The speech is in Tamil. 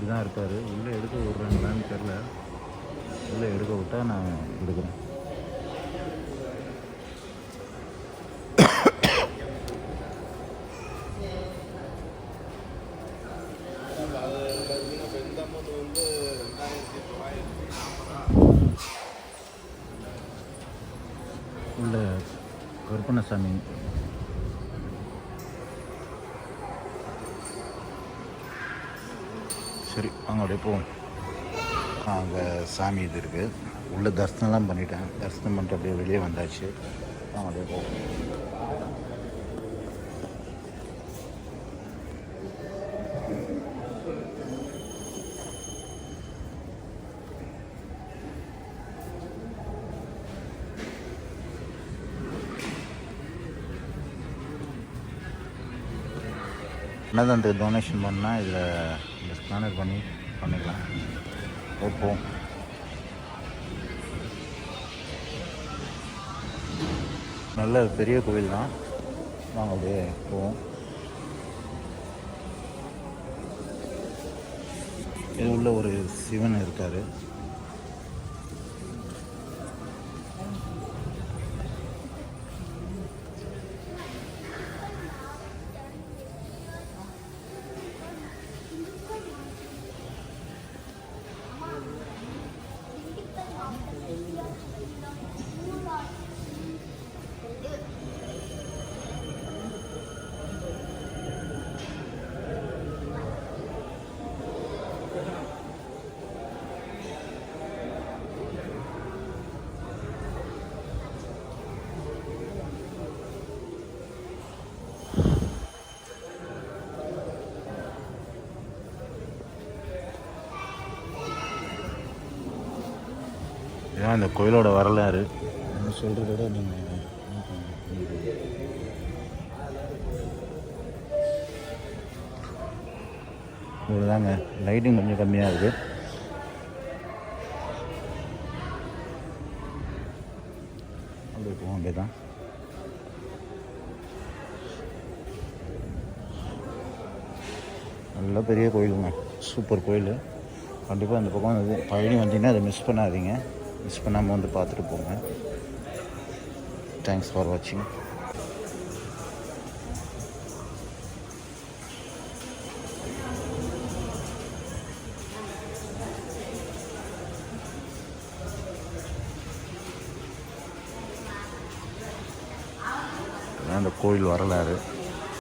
இப்படி தான் இருக்கார். உள்ளே எடுக்க விட்றாங்களான்னு தெரில உள்ளே எடுக்க விட்டால் நான் எடுக்கிறேன். உள்ள கருப்பண்ணசாமி சரி வாங்க அப்படியே போவோம். அங்கே சாமி இது இருக்குது உள்ளே தரிசனம்லாம் பண்ணிட்டேன். தரிசனம் பண்ணிட்டு அப்படியே வெளியே வந்தாச்சு. வாங்க அப்படியே போவோம். அன்னதானத்துக்கு டொனேஷன் பண்ணால் இதில் இந்த ஸ்கேனர் பண்ணி பண்ணிக்கலாம். ஓப்போ நல்ல பெரிய கோவில் தான். வாங்க அப்படியே போவோம். இது உள்ள ஒரு சிவன் இருக்கார். இதான் இந்த கோயிலோட வரலாறு? என்ன சொல்கிறத விட நீங்கள் இதுதாங்க லைட்டிங் கொஞ்சம் கம்மியாக இருக்குது அப்படியே போவோம் அப்படியே தான் நல்ல பெரிய கோயிலுங்க. சூப்பர் கோயில். கண்டிப்பாக இந்த பக்கம் வந்து பழனி வந்தீங்கன்னா அதை மிஸ் பண்ணாதீங்க. மிஸ் பண்ணாமல் வந்து பார்த்துட்டு போங்க. தேங்க்ஸ் ஃபார் வாட்சிங் அந்த கோயில் வரலாறு.